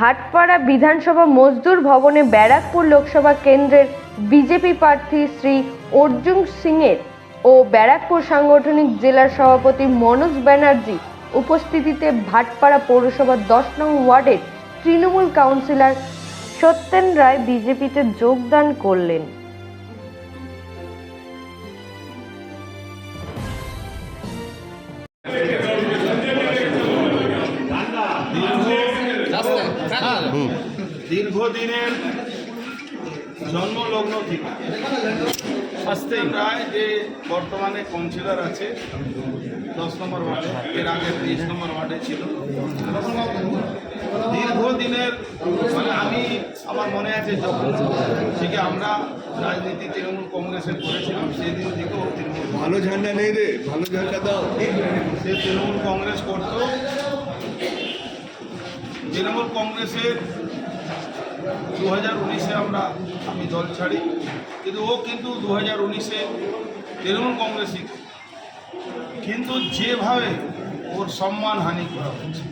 ভাটপাড়া বিধানসভা মজদুর ভবনে ব্যারাকপুর লোকসভা কেন্দ্রের বিজেপি প্রার্থী শ্রী অর্জুন সিংয়ের ও ব্যারাকপুর সাংগঠনিক জেলার সভাপতি মনোজ ব্যানার্জি উপস্থিতিতে ভাটপাড়া পৌরসভার দশ নং ওয়ার্ডের তৃণমূল কাউন্সিলর সত্যেন রায় বিজেপিতে যোগদান করলেন। দীর্ঘদিনের জন্মলগ্ন থেকে সত্যেন রায় যে বর্তমানে কাউন্সিলর আছে দশ নম্বর ওয়ার্ডে এর আগে তেইশ নম্বর ওয়ার্ডে ছিল। দীর্ঘদিনের মানে আমি আমার মনে আছে যখন থেকে আমরা রাজনীতি তৃণমূল কংগ্রেসে করেছিলাম সেই দিন থেকেও তৃণমূল ভালো ঝান্ডা নেই রে ভালো ঝান্ডা দাও। সে তৃণমূল কংগ্রেস করত তৃণমূল কংগ্রেসের দু হাজার উনিশে আমরা আমি দল ছাড়ি, কিন্তু ও কিন্তু দু হাজার উনিশে তৃণমূল কংগ্রেসই। কিন্তু যেভাবে ওর সম্মান হানি করা হচ্ছে,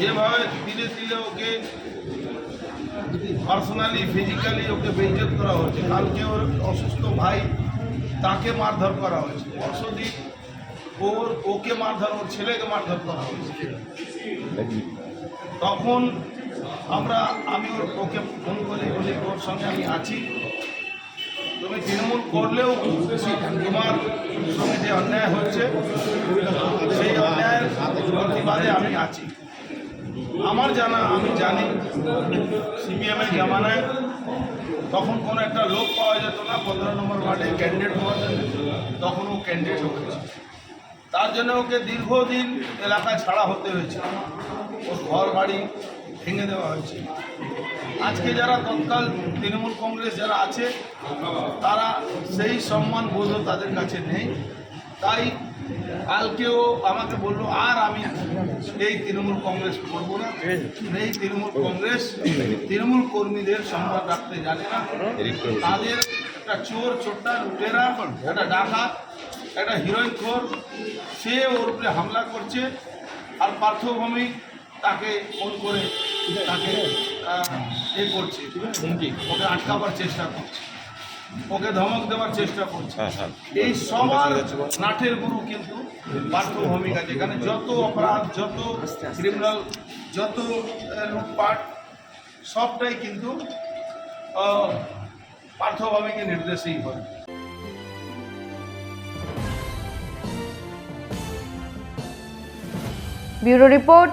যেভাবে ধীরে ধীরে ওকে পার্সোনালি ফিজিক্যালি ওকে বেইজত করা হচ্ছে, কালকে ওর অসুস্থ ভাই তাকে মারধর করা হয়েছে পরশুদিন ওর ওকে মারধর, ওর ছেলেকে মারধর করা হয়েছে তখন আমরা, আমি ওর ওকে ফোন করে বলি ওর সঙ্গে আমি আছি। তুমি তৃণমূল করলেও তোমার সঙ্গে যে অন্যায় হচ্ছে, সেই অন্যায়ের প্রতিবাদে আমি আছি। আমার জানা, আমি জানি, সিপিএমের জামানায় তখন কোনো একটা লোক পাওয়া যেত না, পনেরো নম্বর ওয়ার্ডে ক্যান্ডিডেট হওয়ার জন্য তখন ও ক্যান্ডিডেট হয়েছে। তার জন্য ওকে দীর্ঘদিন এলাকা ছাড়া হতে হয়েছে। ওর ঘর বাড়ি ভেঙে দেওয়া হয়েছে। আজকে যারা তৎকাল তৃণমূল কংগ্রেস যারা আছে, তারা সেই সম্মান বোধও তাদের কাছে নেই। তাই কালকেও আমাকে বলল, আর আমি এই তৃণমূল কংগ্রেস করব না। এই তৃণমূল কংগ্রেস তৃণমূল কর্মীদের সম্মান রাখতে জানে না। তাদের একটা চোর, ছোট্টা লুটেরা, একটা ডাকাত, একটা হিরোইন খোর, সে ওর উপরে হামলা করছে। আর পার্থভূমি তাকে ফোন করে তাকে এ করছে। ওকে আটকাবার চেষ্টা করছে। ওকে ধমক দেওয়ার চেষ্টা করছে। এই সবার নাটের গুরু কিন্তু পার্থভূমিকা যেখানে যত অপরাধ যত ক্রিমিনাল যত লুটপাট সবটাই কিন্তু পার্থভূমিকে নির্দেশেই হয়। Bureau report